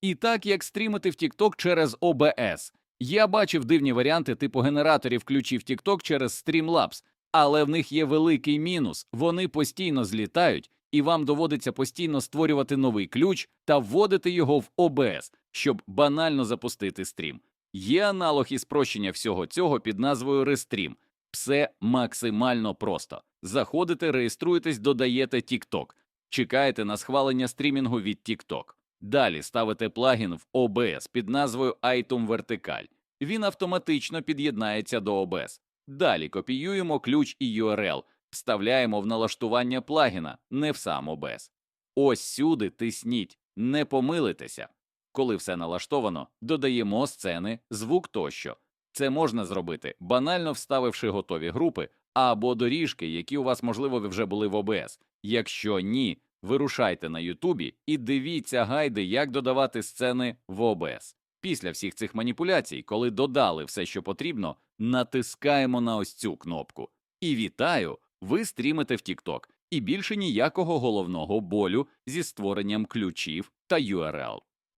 І так як стрімити в TikTok через OBS. Я бачив дивні варіанти типу генераторів ключів TikTok через Streamlabs, але в них є великий мінус. Вони постійно злітають, і вам доводиться постійно створювати новий ключ та вводити його в OBS, щоб банально запустити стрім. Є аналог і спрощення всього цього під назвою Restream. Все максимально просто. Заходите, реєструєтесь, додаєте TikTok. Чекаєте на схвалення стрімінгу від TikTok. Далі ставите плагін в OBS під назвою Item Vertical. Він автоматично під'єднається до OBS. Далі копіюємо ключ і URL, вставляємо в налаштування плагіна, не в сам OBS. Ось сюди тисніть, не помилитеся. Коли все налаштовано, додаємо сцени, звук тощо. Це можна зробити, банально вставивши готові групи або доріжки, які у вас, можливо, вже були в OBS. Якщо ні, вирушайте на Ютубі і дивіться гайди, як додавати сцени в ОБС. Після всіх цих маніпуляцій, коли додали все, що потрібно, натискаємо на ось цю кнопку. І вітаю! Ви стрімите в TikTok. І більше ніякого головного болю зі створенням ключів та URL.